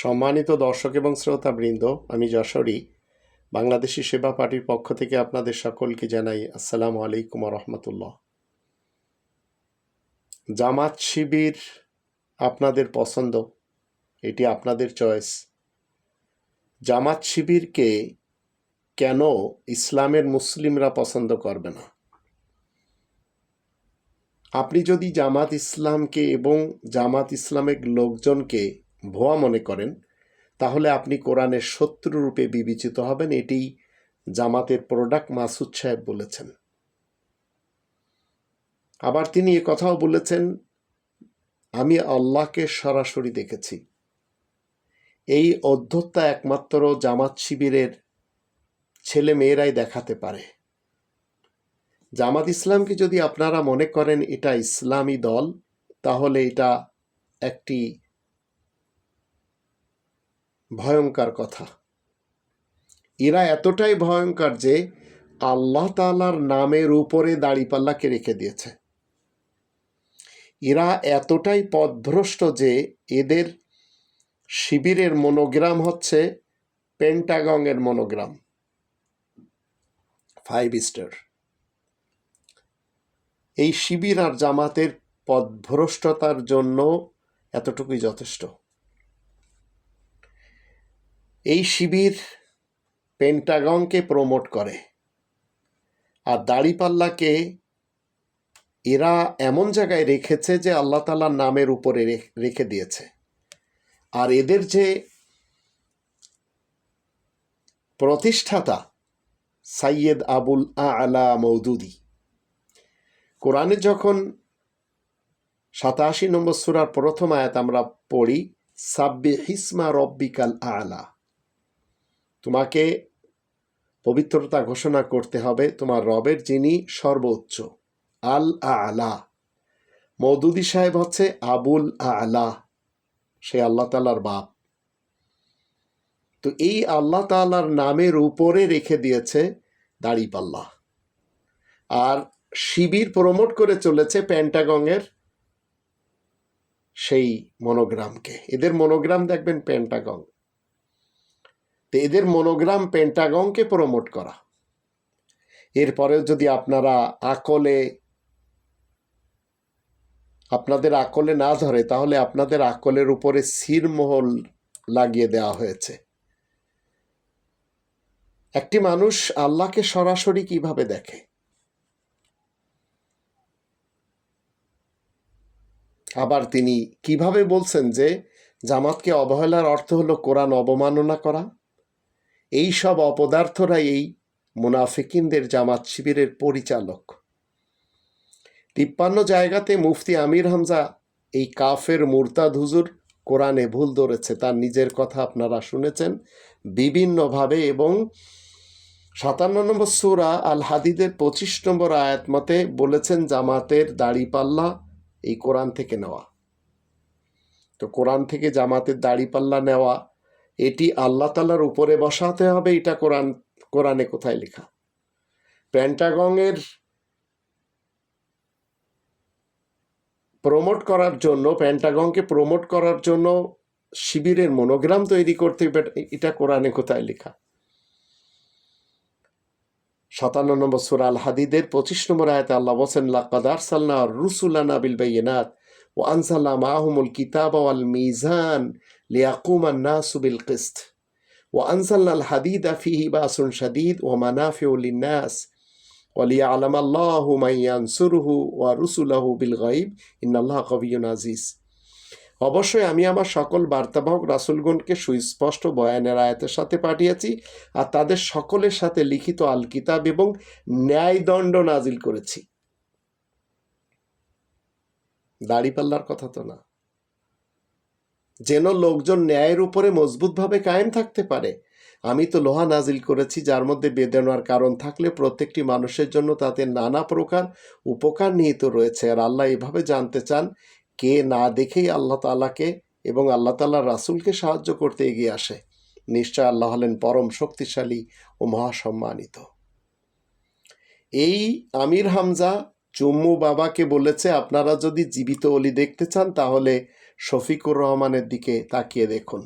সম্মানিত দর্শক এবং শ্রোতাবৃন্দ, আমি যশোরী। বাংলাদেশি সেবা পার্টির পক্ষ থেকে আপনাদের সকলকে জানাই আসসালামু আলাইকুম রহমতুল্লাহ। জামাত শিবির আপনাদের পছন্দ, এটি আপনাদের চয়েস। জামাত শিবিরকে কেন ইসলামের মুসলিমরা পছন্দ করবে না? আপনি যদি জামাত ইসলামকে এবং জামাত ইসলামের লোকজনকে ভুয়া মনে করেন, তাহলে আপনি কোরআনের শত্রু রূপে বিবেচিত হবেন এটি জামাতের প্রোডাক্ট মাসুদ সাহেব বলেছেন। আবার তিনি এ কথাও বলেছেন, আমি আল্লাহকে সরাসরি দেখেছি। এই অধ্যত্তা একমাত্র জামাত শিবিরের ছেলে মেয়েরাই দেখাতে পারে। জামাত ইসলামকে যদি আপনারা মনে করেন এটা ইসলামী দল, তাহলে এটা একটি ভয়ঙ্কর কথা। এরা এতটাই ভয়ঙ্কর যে আল্লাহ তালার নামের উপরে দাড়িপাল্লাকে রেখে দিয়েছে। এরা এতটাই পদভ্রষ্ট যে এদের শিবিরের মনোগ্রাম হচ্ছে পেন্টাগংয়ের মনোগ্রাম। Five star. এই শিবির আর জামাতের পদভ্রষ্টতার জন্য এতটুকুই যথেষ্ট। এই শিবির পেন্টাগনকে প্রমোট করে। আর দাড়িপাল্লাকে এরা এমন জায়গায় রেখেছে যে আল্লাহ তালার নামের উপরে রেখে দিয়েছে। আর এদের যে প্রতিষ্ঠাতা সাইয়েদ আবুল আলা মৌদুদি কোরআনে যখন সাতাশি নম্বর সুরার প্রথম আয়াত আমরা পড়ি সাব্বে হিসমা রব্বিকাল আলা। তোমাকে পবিত্রতা ঘোষণা করতে হবে তোমার রবের যিনি সর্বোচ্চ আল আলা মৌদুদি সাহেব হচ্ছে আবুল আলা সে আল্লাহ তালার বাপ। তো এই আল্লাহ তালার নামের উপরে রেখে দিয়েছে দাড়িপাল্লা আর শিবির প্রমোট করে চলেছে প্যান্টাগংয়ের সেই মনোগ্রামকে। এদের মনোগ্রাম দেখবেন প্যান্টাগং তো এদের মনোগ্রাম পেন্টাগংকে প্রমোট করা। এরপরেও যদি আপনারা আকলে, আপনাদের আকলে না ধরে, তাহলে আপনাদের আকলের উপরে সিরমোহল লাগিয়ে দেওয়া হয়েছে। একটি মানুষ আল্লাহকে সরাসরি কীভাবে দেখে? আবার তিনি কীভাবে বলছেন যে, জামাতকে অবহেলার অর্থ হলো কোরআন অবমাননা করা এই সব অপদার্থরা এই মুনাফিকিনদের জামাত শিবিরের পরিচালক। তিপ্পান্ন জায়গাতে মুফতি আমির হামজা, এই কাফের মুরতাদ হুজুর কোরআনে ভুল ধরেছে, তার নিজের কথা আপনারা শুনেছেন। বিভিন্নভাবে এবং সাতান্ন নম্বর সুরা আল হাদিদের পঁচিশ নম্বর আয়াত মতে বলেছেন, জামাতের দাড়িপাল্লা এই কোরআন থেকে নেওয়া। তো কোরআন থেকে জামাতের দাড়িপাল্লা নেওয়া এটি আল্লাহ তালার উপরে বসাতে হবে, এটা কোরআন, কোরআনে কোথায় লেখা? প্যান্টাগংয়ের প্রমোট করার জন্য প্যান্টাগংকে প্রমোট করার জন্য শিবিরের মনোগ্রাম তৈরি করতে এটা কোরআনে কোথায় লেখা? সাতান্ন নম্বর সুরা আল হাদিদের পঁচিশ নম্বর আয়তে আল্লাহ বসেন লাকাদার সাল্লা রুসুলানা বিল বাইনাত ও আনসাল্লাহ মাহমুল কিতাব ওয়াল মিজান ليقوم الناس بالقسط وأنزلنا الحديد فيه بأس شديد ومنافع للناس وليعلم الله من ينصره ورسله بالغيب إن الله قوي عزيز অবশ্যই আমি আমার সকল বার্তাবাহক রাসুলগণকে সুস্পষ্ট বয়ানের আয়াতের সাথে পাঠিয়েছি আর তাদের সকলের সাথে লিখিত আল কিতাব এবং ন্যায়দণ্ড নাজিল করেছি দাড়িপাল্লার কথা তো না। যেন লোকজন ন্যায়ের উপরে মজবুতভাবে কায়েম থাকতে পারে। আমি তো লোহা নাজিল করেছি, যার মধ্যে বেদনার কারণ থাকলে প্রত্যেকটি মানুষের জন্য তাতে নানা প্রকার উপকার নিহিত রয়েছে। আর আল্লাহ এভাবে জানতে চান, কে না দেখেই আল্লাহ তালাকে এবং আল্লাহ তাল্লাহ রাসুলকে সাহায্য করতে এগিয়ে আসে। নিশ্চয় আল্লাহ হলেন পরম শক্তিশালী ও মহাসম্মানিত। এই আমির হামজা চুম্মু বাবাকে বলেছে, আপনারা যদি জীবিত অলি দেখতে চান, তাহলে শফিকুর রহমানের দিকে তাকিয়ে দেখুন।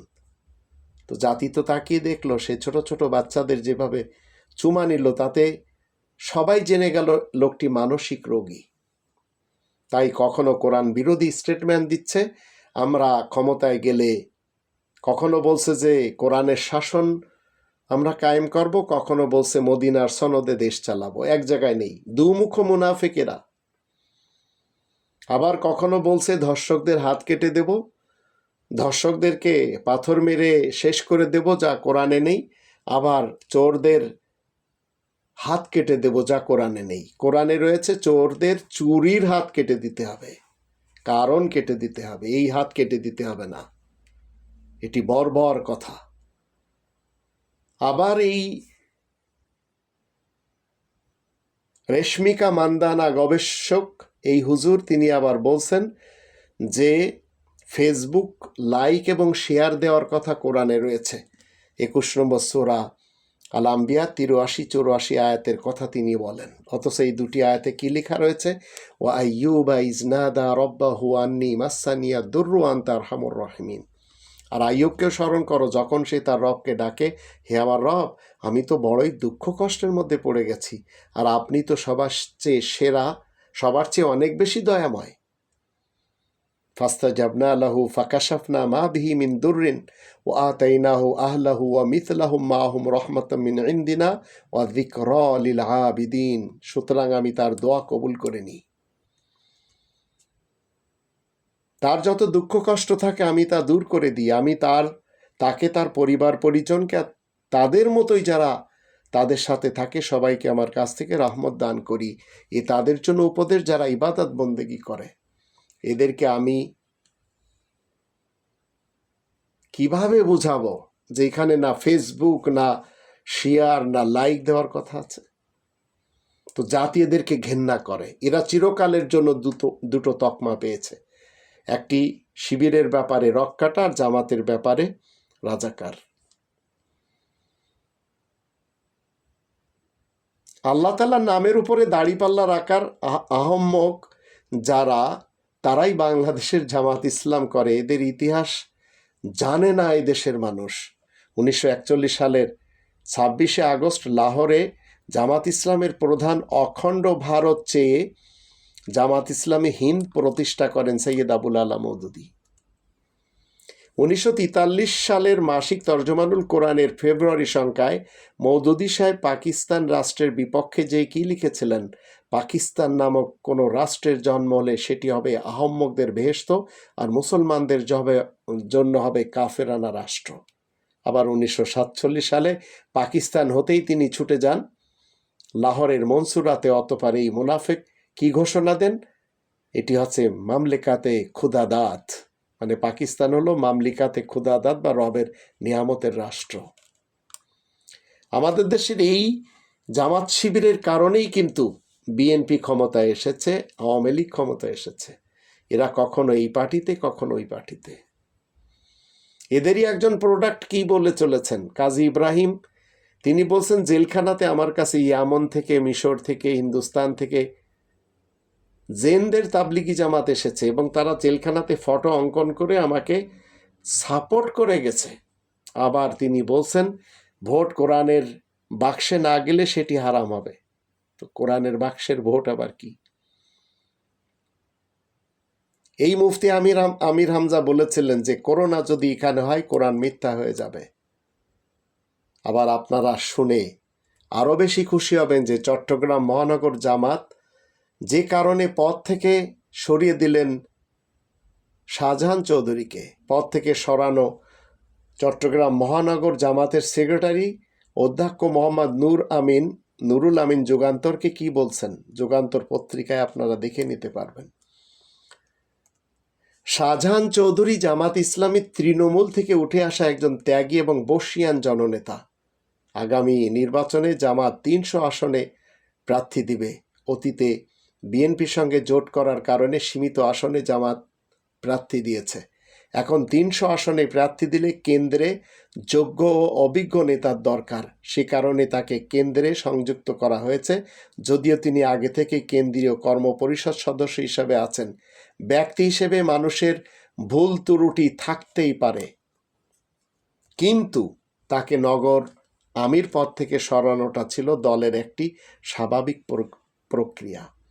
তো জাতি তো তাকিয়ে দেখল, সে ছোট ছোট বাচ্চাদের যেভাবে চুমা নিল, তাতে সবাই জেনে গেল লোকটি মানসিক রোগী। তাই কখনো কোরআন বিরোধী স্টেটমেন্ট দিচ্ছে, আমরা ক্ষমতায় গেলে কখনো বলছে যে, কোরআনের শাসন আমরা কায়েম করব, কখনো বলছে মদিনার সনদে দেশ চালাবো। এক জায়গায় নেই। দুমুখ মুনাফেকেরা। আবার কখনো বলছে ধর্ষকদের হাত কেটে দেব। ধর্ষকদেরকে পাথর মেরে শেষ করে দেব, যা কোরআনে নেই। আবার চোরদের হাত কেটে দেব, যা কোরআনে নেই। কোরআনে রয়েছে, চোরদের চুরির হাত কেটে দিতে হবে। কারণ কেটে দিতে হবে। এই হাত কেটে দিতে হবে না। এটি বর্বর কথা। আবার এই রেশমিকা মান্দানা গবেষক, এই হুজুর, তিনি আবার বলছেন যে ফেসবুক লাইক এবং শেয়ার দেওয়ার কথা কোরআনে রয়েছে। একুশ নম্বর সোরা আলাম্বিয়া তিরুয়াশি চৌরাশি আয়াতের কথা তিনি বলেন। অথচ এই দুটি আয়াতে কি লেখা রয়েছে? ও আইয়ুবা ইজনাদা রব্বা হুয়ান্নি মাসানিয়া দুর্রু আন্তার হামুর রহমিন। আর আইয়ুবকেও স্মরণ করো, যখন সে তার রবকে ডাকে, হে আমার রব, আমি তো বড়ই দুঃখ কষ্টের মধ্যে পড়ে গেছি, আর আপনি তো সবার চেয়ে সেরা, সবার চেয়ে অনেক বেশি দয়াময়। ফাস্তা জাবনা আলাহু ফাকাশাফনা মা বিহি মিন দুর্রিন ও আতাইনাহু আহলাহু ওয়া মিথলাহুম মাহুম রহমাতাম মিন ইন্দিনা, ওয়া যিকরা লিল আবিদিন। সুতরাং আমি তার দোয়া কবুল করে নিই। তার যত দুঃখ কষ্ট থাকে, আমি তা দূর করে দিই। আমি তার, তাকে তার পরিবার, পরিজনকে, তাদের মতোই যারা তাদের সাথে থাকে, সবাইকে আমার কাছ থেকে রহমত দান করি। এ তাদের জন্য উপদেশ যারা ইবাদত বন্দেগি করে। এদেরকে আমি কীভাবে বুঝাবো যে এখানে না ফেসবুক না শেয়ার না লাইক দেওয়ার কথা আছে? তো জাতি এদেরকে ঘেন্না করে। এরা চিরকালের জন্য দুটো দুটো তকমা পেয়েছে। একটি শিবিরের ব্যাপারে রক্ষাটা জামাতের ব্যাপারে রাজাকার। আল্লাহ তালার নামের উপরে দাড়িপাল্লা রাখার আহ- আহম্মক যারা, তারাই বাংলাদেশের জামাত ইসলাম করে। এদের ইতিহাস জানে না এই দেশের মানুষ। উনিশশো একচল্লিশ সালের ছাব্বিশে আগস্ট লাহোরে জামাত ইসলামের প্রধান অখণ্ড ভারত চেয়ে জামাত ইসলামী হিন্দ প্রতিষ্ঠা করেন সৈয়দ আবুল আলা মৌদুদি। উনিশশো সালের মাসিক তর্জমানুল কোরআনের ফেব্রুয়ারি সংখ্যায় মৌদুদি সাহেব পাকিস্তান রাষ্ট্রের বিপক্ষে যে কি লিখেছিলেন, পাকিস্তান নামক কোনো রাষ্ট্রের জন্ম হলে সেটি হবে আহম্মকদের বেহেস্ত আর মুসলমানদের জবে, জন্য হবে কাফেরানা রাষ্ট্র। আবার উনিশশো সাতচল্লিশ সালে পাকিস্তান হতেই তিনি ছুটে যান, লাহোরের মনসুরাতে অতপার এই মুনাফেক কি ঘোষণা দেন? এটি হচ্ছে মামলেকাতে খুদাদাত মানে পাকিস্তান হলো মামলিকাতে খুদাদাত বা রবের নিয়ামতের রাষ্ট্র। আমাদের দেশের এই জামাত শিবিরের কারণেই কিন্তু বিএনপি ক্ষমতায় এসেছে, আওয়ামী লীগ ক্ষমতায় এসেছে। এরা কখনো এই পার্টিতে, কখনো ওই পার্টিতে। এদেরই একজন প্রোডাক্ট কি বলে চলেছেন? কাজী ইব্রাহিম, তিনি বলছেন, জেলখানাতে আমার কাছে ইয়ামন থেকে, মিশর থেকে, হিন্দুস্তান থেকে জেনদের তাবলিগি জামাত এসেছে এবং তারা জেলখানাতে ফটো অঙ্কন করে আমাকে সাপোর্ট করে গেছে। আবার তিনি বলছেন, ভোট কোরআনের বাক্সে না গেলে সেটি হারাম হবে। তো কোরআনের বাক্সের ভোট আবার কি? এই মুফতি আমির আমির হামজা বলেছিলেন যে, করোনা যদি এখানে হয়, কোরআন মিথ্যা হয়ে যাবে। আবার আপনারা শুনে আরও বেশি খুশি হবেন যে, চট্টগ্রাম মহানগর জামাত যে কারণে পদ থেকে সরিয়ে দিলেন শাহজাহান চৌধুরীকে। পদ থেকে সরানো চট্টগ্রাম মহানগর জামাতের সেক্রেটারি অধ্যক্ষ মোহাম্মদ নূর আমিন, নুরুল আমিন যুগান্তরকে কি বলছেন? যুগান্তর পত্রিকায় আপনারা দেখে নিতে পারবেন। শাহজাহান চৌধুরী জামাত ইসলামী তৃণমূল থেকে উঠে আসা একজন ত্যাগী এবং বর্ষিয়ান জননেতা। আগামী নির্বাচনে জামাত তিনশো আসনে প্রার্থী দিবে। অতীতে বিএনপির সঙ্গে জোট করার কারণে সীমিত আসনে জামাত প্রার্থী দিয়েছে। এখন তিনশো আসনে প্রার্থী দিলে কেন্দ্রে যোগ্য ও অভিজ্ঞ নেতার দরকার। সে কারণে তাকে কেন্দ্রে সংযুক্ত করা হয়েছে। যদিও তিনি আগে থেকে কেন্দ্রীয় কর্মপরিষদ সদস্য হিসাবে আছেন। ব্যক্তি হিসেবে মানুষের ভুল ত্রুটি থাকতেই পারে। কিন্তু তাকে নগর আমির পদ থেকে সরানোটা ছিল দলের একটি স্বাভাবিক প্রক- প্রক্রিয়া।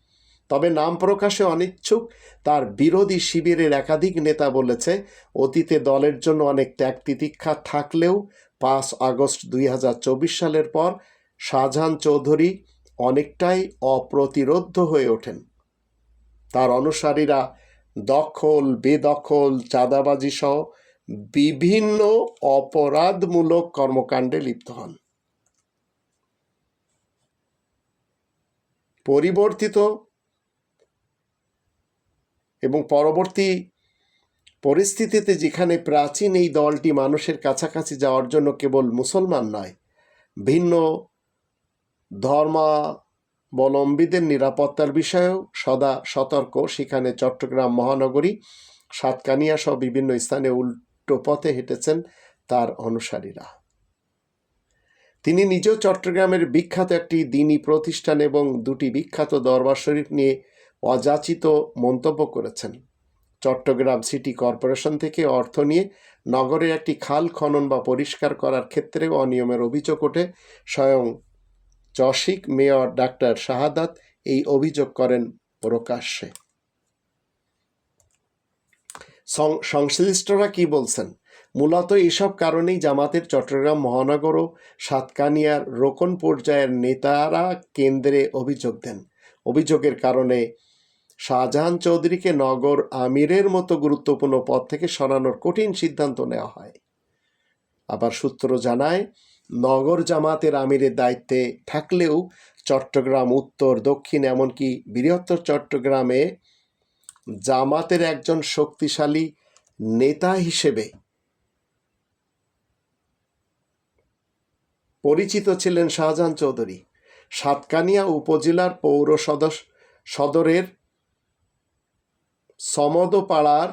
তবে নাম প্রকাশে অনিচ্ছুক, তার বিরোধী শিবিরের একাধিক নেতা বলেছে, অতীতে দলের জন্য অনেক ত্যাগ তিতিক্ষা থাকলেও পাঁচ আগস্ট দুই হাজার চব্বিশ সালের পর শাহজাহান চৌধুরী অনেকটাই অপ্রতিরোধ্য হয়ে ওঠেন। তার অনুসারীরা দখল, বেদখল চাঁদাবাজি সহ বিভিন্ন অপরাধমূলক কর্মকাণ্ডে লিপ্ত হন। পরিবর্তিত এবং পরবর্তী পরিস্থিতিতে যেখানে প্রাচীন এই দলটি মানুষের কাছাকাছি যাওয়ার জন্য কেবল মুসলমান নয়, ভিন্ন ধর্মাবলম্বীদের নিরাপত্তার বিষয়েও সদা সতর্ক। সেখানে চট্টগ্রাম মহানগরী, সাতকানিয়া সহ বিভিন্ন স্থানে উল্টো পথে হেঁটেছেন তার অনুসারীরা। তিনি নিজেও চট্টগ্রামের বিখ্যাত একটি দিনী প্রতিষ্ঠান এবং দুটি বিখ্যাত দরবার শরীফ নিয়ে অযাচিত মন্তব্য করেছেন। চট্টগ্রাম সিটি কর্পোরেশন থেকে অর্থ নিয়ে নগরে একটি খাল খনন বা পরিষ্কার করার ক্ষেত্রে অনিয়মের অভিযোগ ওঠে। স্বয়ং চসিক মেয়র ডাক্তার শাহাদাত এই অভিযোগ করেন প্রকাশ্যে। সংশ্লিষ্টরা কি বলছেন? মূলত এসব কারণেই জামাতের চট্টগ্রাম মহানগর ও সাতকানিয়ার রোকন পর্যায়ের নেতারা কেন্দ্রে অভিযোগ দেন। অভিযোগের কারণে শাহজাহান চৌধুরীকে নগর আমিরের মতো গুরুত্বপূর্ণ পদ থেকে সরানোর কঠিন সিদ্ধান্ত নেওয়া হয়। আবার সূত্র জানায়, নগর জামাতের আমিরের দায়িত্বে থাকলেও চট্টগ্রাম উত্তর, দক্ষিণ এমনকি বৃহত্তর চট্টগ্রামে জামাতের একজন শক্তিশালী নেতা হিসেবে পরিচিত ছিলেন শাহজাহান চৌধুরী। সাতকানিয়া উপজেলার পৌর সদস্য সদরের সমদপাড়ার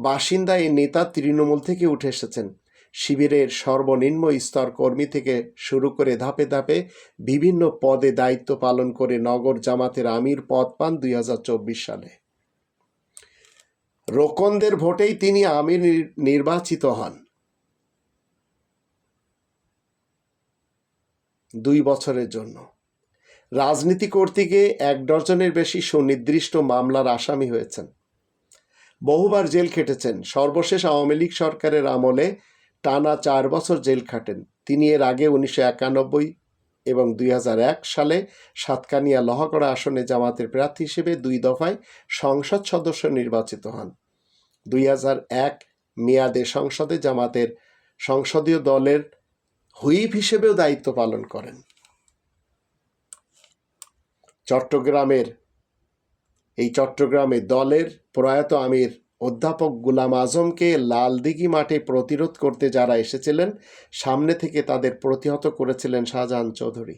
বাসিন্দা এই নেতা তৃণমূল থেকে উঠে এসেছেন। শিবিরের সর্বনিম্ন স্তর কর্মী থেকে শুরু করে ধাপে ধাপে বিভিন্ন পদে দায়িত্ব পালন করে নগর জামাতের আমির পদ পান দুই হাজার চব্বিশ সালে। রোকনদের ভোটেই তিনি আমির নির- নির্বাচিত হন। দুই বছরের জন্য। রাজনীতি করতে গিয়ে এক ডজনের বেশি সুনির্দিষ্ট মামলার আসামি হয়েছেন। বহুবার জেল খেটেছেন। সর্বশেষ আওয়ামী লীগ সরকারের আমলে টানা চার বছর জেল খাটেন। তিনি এর আগে উনিশশো একানব্বই এবং দুই হাজার এক সালে সাতকানিয়া লহকড়া আসনে জামাতের প্রার্থী হিসেবে দুই দফায় সংসদ সদস্য নির্বাচিত হন। দুই এক মেয়াদে সংসদে জামাতের সংসদীয় দলের হুইপ হিসেবেও দায়িত্ব পালন করেন। চট্টগ্রামের এই চট্টগ্রামে দলের প্রয়াত আমির, অধ্যাপক গুলাম আজমকে লালদিঘি মাঠে প্রতিরোধ করতে যারা এসেছিলেন, সামনে থেকে তাদের প্রতিহত করেছিলেন শাহজাহান চৌধুরী।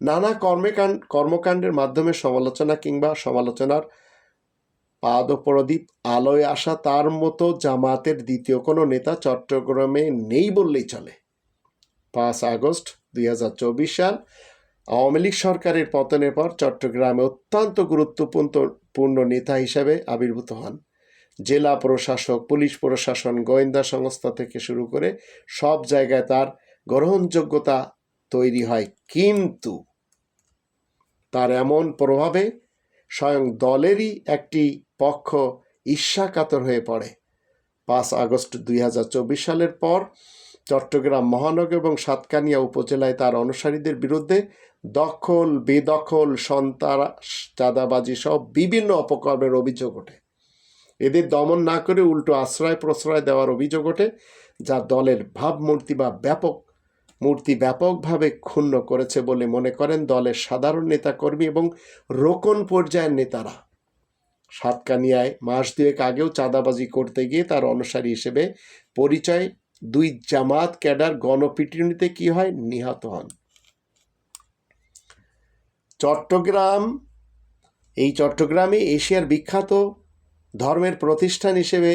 নানা কর্মকাণ্ড, কর্মকাণ্ডের মাধ্যমে সমালোচনা কিংবা সমালোচনার পাদপ্রদীপ আলোয় আসা তার মতো জামাতের দ্বিতীয় কোনো নেতা চট্টগ্রামে নেই বললেই চলে। পাঁচ আগস্ট দুই হাজার চব্বিশ সাল আওয়ামী লীগ সরকারের পতনের পর চট্টগ্রামে অত্যন্ত গুরুত্বপূর্ণ পূর্ণ নেতা হিসাবে আবির্ভূত হন। জেলা প্রশাসক, পুলিশ প্রশাসন, গোয়েন্দা সংস্থা থেকে শুরু করে সব জায়গায় তার গ্রহণযোগ্যতা তৈরি হয়। কিন্তু তার এমন প্রভাবে স্বয়ং দলেরই একটি পক্ষ ঈর্ষাকাতর হয়ে পড়ে। পাঁচ আগস্ট দুই হাজার চব্বিশ সালের পর চট্টগ্রাম মহানগর এবং সাতকানিয়া উপজেলায় তার অনুসারীদের বিরুদ্ধে দখল, বেদখল, সন্ত্রাস, চাঁদাবাজি সব বিভিন্ন অপকর্মের অভিযোগ ওঠে। এদের দমন না করে উল্টো আশ্রয় প্রশ্রয় দেওয়ার অভিযোগ ওঠে, যা দলের ভাবমূর্তি বা ব্যাপক মূর্তি ব্যাপকভাবে ক্ষুণ্ণ করেছে বলে মনে করেন দলের সাধারণ নেতাকর্মী এবং রোকন পর্যায়ের নেতারা। সাতকানিয়ায় মাস দুয়েক আগেও চাঁদাবাজি করতে গিয়ে তার অনুসারী হিসেবে পরিচয় দুই জামাত ক্যাডার গণপিটুনিতে কি হয়? নিহত হন। চট্টগ্রাম, এই চট্টগ্রামে এশিয়ার বিখ্যাত ধর্মের প্রতিষ্ঠান হিসেবে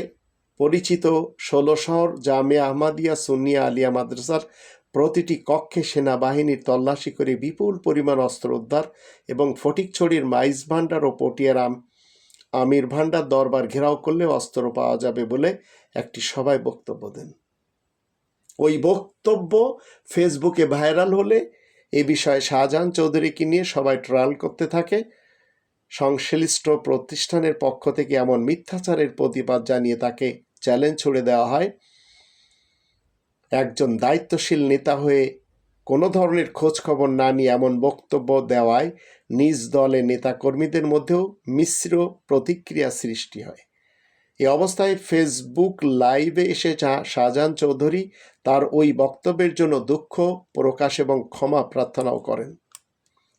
পরিচিত ষোলো শহর জামিয়া আহমাদিয়া সুন্নিয়া আলিয়া মাদ্রাসার প্রতিটি কক্ষে সেনাবাহিনীর তল্লাশি করে বিপুল পরিমাণ অস্ত্র উদ্ধার এবং ফটিকছড়ির মাইজ ভাণ্ডার ও পটিয়ার আম আমির ভাণ্ডার দরবার ঘেরাও করলে অস্ত্র পাওয়া যাবে বলে একটি সভায় বক্তব্য দেন। ওই বক্তব্য ফেসবুকে ভাইরাল হলে এ বিষয়ে শাহজাহান চৌধুরীকে নিয়ে সবাই ট্রায়াল করতে থাকে। সংশ্লিষ্ট প্রতিষ্ঠানের পক্ষ থেকে এমন মিথ্যাচারের প্রতিবাদ জানিয়ে তাকে চ্যালেঞ্জ ছুড়ে দেওয়া হয়। একজন দায়িত্বশীল নেতা হয়ে কোনো ধরনের খোঁজ খবর না নিয়ে এমন বক্তব্য দেওয়ায় নিজ দলে নেতাকর্মীদের মধ্যেও মিশ্র প্রতিক্রিয়া সৃষ্টি হয়। এ অবস্থায় ফেসবুক লাইভে এসে শা- শাহজাহান চৌধুরী তার ওই বক্তব্যের জন্য দুঃখ প্রকাশ এবং ক্ষমা প্রার্থনাও করেন।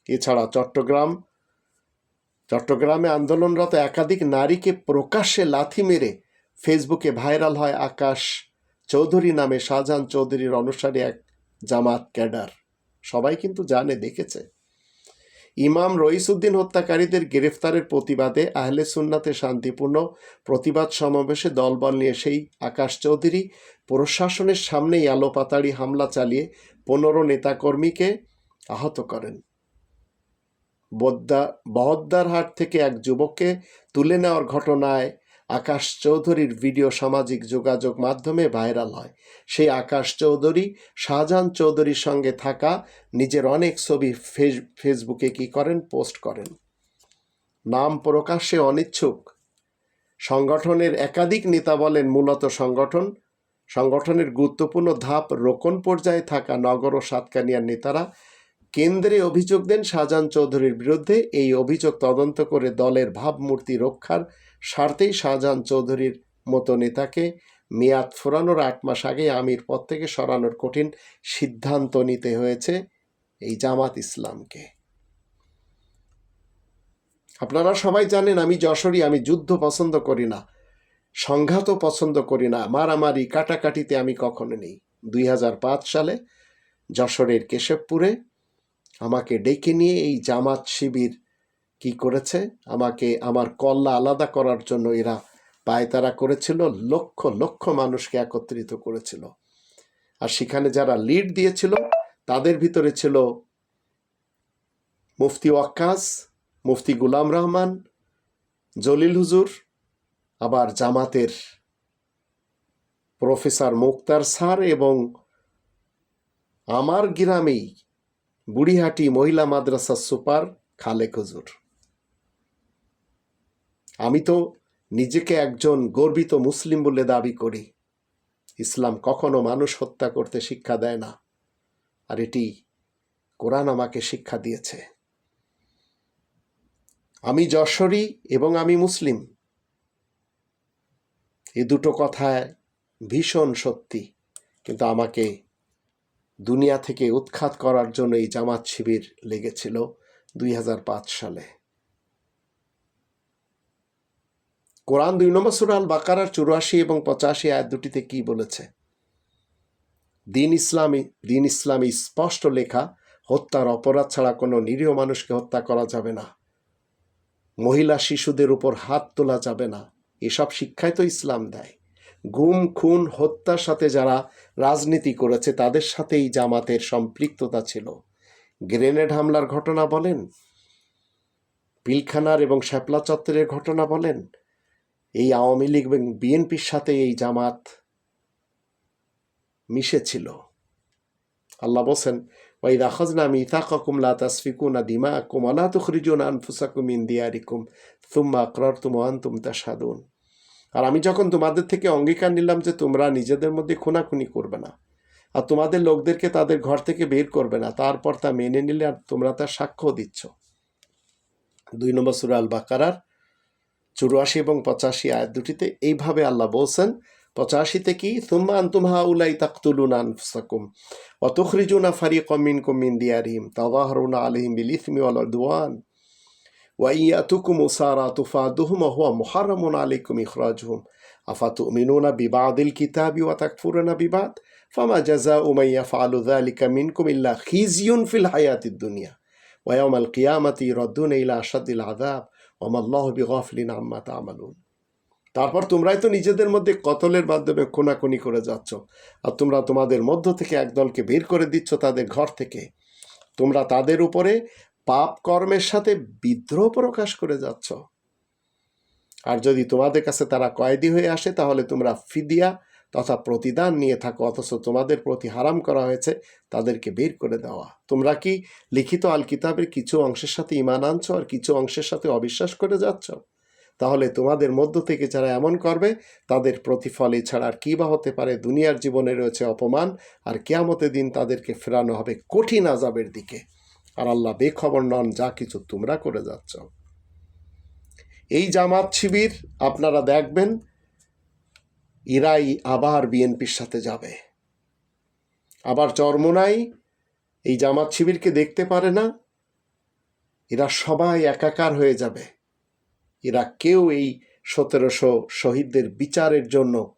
এছাড়া চট্টগ্রাম, চট্টগ্রামে আন্দোলনরত একাধিক নারীকে প্রকাশ্যে লাথি মেরে ফেসবুকে ভাইরাল হয় আকাশ চৌধুরী নামে শাহজাহান চৌধুরীর অনুসারী এক জামাত ক্যাডার। সবাই কিন্তু জানে, দেখেছে। ইমাম রইসুদ্দিন হত্যাকারীদের গ্রেফতারের প্রতিবাদে আহলে সুন্নাতে শান্তিপূর্ণ প্রতিবাদ সমাবেশে দলবল নিয়ে সেই আকাশ চৌধুরী প্রশাসনের সামনেই আলোপাতাড়ি হামলা চালিয়ে পনেরো নেতাকর্মীকে আহত করেন। বদ্দা বহদ্দারহাট থেকে এক যুবককে তুলে নেওয়ার ঘটনায় আকাশ চৌধুরীর ভিডিও সামাজিক যোগাযোগ মাধ্যমে ভাইরাল হয়। সেই আকাশ চৌধুরী শাহজাহান চৌধুরীর সঙ্গে থাকা নিজের অনেক ছবি ফেস- ফেসবুকে কি করেন, পোস্ট করেন। নাম প্রকাশে অনিচ্ছুক। সংগঠনের একাধিক নেতা বলেন মূলত সংগঠন, সংগঠনের গুরুত্বপূর্ণ ধাপ রোকন পর্যায়ে থাকা নগর ও সাতকানিয়ার নেতারা কেন্দ্রে অভিযোগ দেন শাহজাহান চৌধুরীর বিরুদ্ধে। এই অভিযোগ তদন্ত করে দলের ভাবমূর্তি রক্ষার স্বার্থেই শাহজাহান চৌধুরীর মতো নেতাকে মেয়াদ ফুরানোর আট মাস আগে আমির পদ থেকে সরানোর কঠিন সিদ্ধান্ত নিতে হয়েছে এই জামাত ইসলামকে। আপনারা সবাই জানেন আমি যশোরী, আমি যুদ্ধ পছন্দ করি না, সংঘাতও পছন্দ করি না, মারামারি, কাটাকাটিতে আমি কখনো নেই। দুই হাজার পাঁচ সালে যশোরের কেশবপুরে আমাকে ডেকে নিয়ে এই জামাত শিবির কি করেছে? আমাকে আমার কল্লা আলাদা করার জন্য এরা পায়তারা করেছিল, লক্ষ লক্ষ মানুষকে একত্রিত করেছিল। আর সেখানে যারা লিড দিয়েছিল, তাদের ভিতরে ছিল মুফতি ওয়াক্কাস, মুফতি গুলাম রহমান, জলিল হুজুর, আবার জামাতের প্রফেসর মুক্তার স্যার এবং আমার গ্রামেই বুড়িহাটি মহিলা মাদ্রাসা সুপার খালেক হুজুর। আমি তো নিজেকে একজন গর্বিত মুসলিম বলে দাবি করি। ইসলাম কখনো মানুষ হত্যা করতে শিক্ষা দেয় না। আর এটি কোরআন আমাকে শিক্ষা দিয়েছে। আমি যশোরী এবং আমি মুসলিম। এ দুটো কথায় ভীষণ সত্যি। কিন্তু আমাকে দুনিয়া থেকে উৎখাত করার জন্য এই জামাত শিবির লেগেছিল দুই হাজার পাঁচ সালে। কোরআন দুই নম্বর সুরাল বাকারার চুরাশি এবং পঁচাশি আয়াত দুটিতে কি বলেছে? দিন ইসলামী দিন ইসলামী স্পষ্ট লেখা, হত্যার অপরাধ ছাড়া কোনো নিরীহ মানুষকে হত্যা করা যাবে না। মহিলা শিশুদের উপর হাত তোলা যাবে না। এসব শিক্ষাই তো ইসলাম দেয়। গুম, খুন, হত্যার সাথে যারা রাজনীতি করেছে, তাদের সাথেই জামাতের সম্পৃক্ততা ছিল। গ্রেনেড হামলার ঘটনা বলেন? পিলখানার এবং শ্যাপলা চত্বরের ঘটনা বলেন? এই আওয়ামী লীগ এবং বিএনপির সাথে এই জামাত মিশেছিল। আল্লাহ বলছেন, ওয়াইদ আখাজনা মিথাকাকুম লা তাসফিকুনা দিমাকুম ওয়া লা তুখরিজুনা আনফুসাকুম মিন দিয়ারিকুম ওয়া আনতুম তাশহাদুন। আর আমি যখন তোমাদের থেকে অঙ্গীকার নিলাম যে তোমরা নিজেদের মধ্যে খুনাখুনি করবে না, আর তোমাদের লোকদেরকে তাদের ঘর থেকে বের করবে না, তারপর তা মেনে নিলে আর তোমরা তার সাক্ষ্য দিচ্ছ। দুই নম্বর সুরা আল বাকারার চুরাশি এবং পঁচাশি আয়াত দুটিতে এইভাবে আল্লাহ বলছেন পঁচাশিতে কি তুম্মা আন্তুম হাউলাই তাকতুলুন আনফুসাকুম অতুখরিজুনা ফারিকম মিনকুম মিন দিয়ারিহিম তাযাহরুনা আলাইহিম বিল ইসমি ওয়াল উদওয়ান وإياتكم أسارى تفادهم وهو محرم عليكم إخراجهم أفتؤمنون ببعض الكتاب وتكفرون ببعض فما جزاء من يفعل ذلك منكم إلا خزي في الحياة الدنيا ويوم القيامة يردون إلى أشد العذاب অমাল্লাহ বিগফলিন আম্মা তা তারপর তোমরাই তো নিজেদের মধ্যে কতলের মাধ্যমে কোনাকুনি করে যাচ্ছ, আর তোমরা তোমাদের মধ্য থেকে একদলকে বের করে দিচ্ছ তাদের ঘর থেকে। তোমরা তাদের উপরে পাপ কর্মের সাথে বিদ্রোহ প্রকাশ করে যাচ্ছ। আর যদি তোমাদের কাছে তারা কয়েদি হয়ে আসে, তাহলে তোমরা ফিদিয়া তথা প্রতিদান নিয়ে থাকো, অথচ তোমাদের প্রতি হারাম করা হয়েছে, তাদেরকে বের করে দেওয়া। তোমরা কি লিখিত আল কিতাবের কিছু অংশের সাথে ইমান আনছো আর কিছু অংশের সাথে অবিশ্বাস করে যাচ্ছ? তাহলে তোমাদের মধ্য থেকে যারা এমন করবে, তাদের প্রতিফল এছাড়া আর কী বা হতে পারে? দুনিয়ার জীবনে রয়েছে অপমান, আর কেয়ামতের দিন তাদেরকে ফেরানো হবে কঠিন আজাবের দিকে। আর আল্লাহ বেখবর নন, যা কিছু তোমরা করে যাচ্ছ। এই জামাত শিবির আপনারা দেখবেন ইরাই আবার বিএনপির সাথে যাবে। আবার চরমোনাই এই জামাত শিবিরকে দেখতে পারে না, এরা সবাই একাকার হয়ে যাবে। এরা কেউ এই সতেরোশো শহীদদের বিচারের জন্য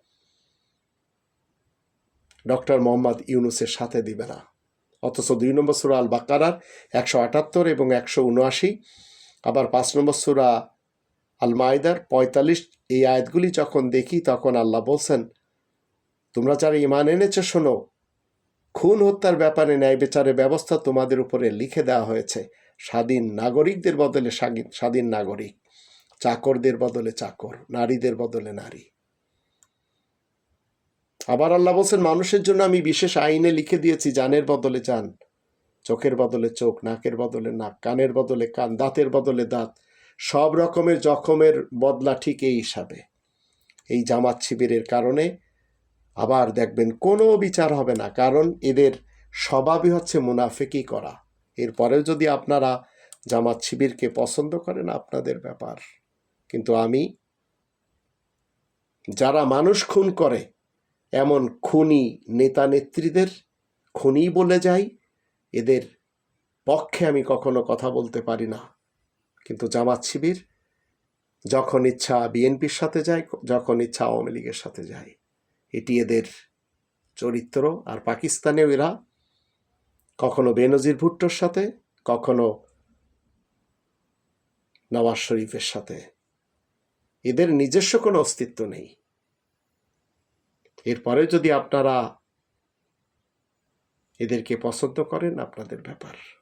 ডক্টর মোহাম্মদ ইউনুসের সাথে দিবে না। অথচ দুই নম্বর সুরা আল বাকারার একশো আটাত্তর এবং একশো উনআশি, আবার পাঁচ নম্বর সুরা আল মায়দার পঁয়তাল্লিশ এই আয়াতগুলি যখন দেখি, তখন আল্লাহ বলছেন, তোমরা যারা ইমান এনেছে, শোনো, খুন হত্যার ব্যাপারে ন্যায় বিচারের ব্যবস্থা তোমাদের উপরে লিখে দেওয়া হয়েছে। স্বাধীন নাগরিকদের বদলে স্বাধীন নাগরিক, চাকরদের বদলে চাকর, নারীদের বদলে নারী। আবার আল্লাহ বলছেন, মানুষের জন্য আমি বিশেষ আইনে লিখে দিয়েছি, জানের বদলে জান, চোখের বদলে চোখ, নাকের বদলে নাক, কানের বদলে কান, দাঁতের বদলে দাঁত সব রকমের জখমের বদলা ঠিক এই হিসাবে। এই জামাত শিবিরের কারণে আবার দেখবেন কোনো বিচার হবে না, কারণ এদের স্বভাবই হচ্ছে মুনাফেকি করা। এরপরেও যদি আপনারা জামাত শিবিরকে পছন্দ করেন, আপনাদের ব্যাপার। কিন্তু আমি, যারা মানুষ খুন করে, এমন খুনি নেতা নেত্রীদের, খুনি বলে যাই, এদের পক্ষে আমি কখনো কথা বলতে পারি না। কিন্তু জামাত শিবির যখন ইচ্ছা বিএনপির সাথে যায়, যখন ইচ্ছা আওয়ামী লীগের সাথে যায়। এটি এদের চরিত্র। আর পাকিস্তানেও এরা কখনো বেনজির ভুট্টোর সাথে, কখনো নওয়াজ শরীফের সাথে। এদের নিজস্ব কোনো অস্তিত্ব নেই। এরপরে যদি আপনারা এদেরকে পছন্দ করেন, আপনাদের ব্যাপার।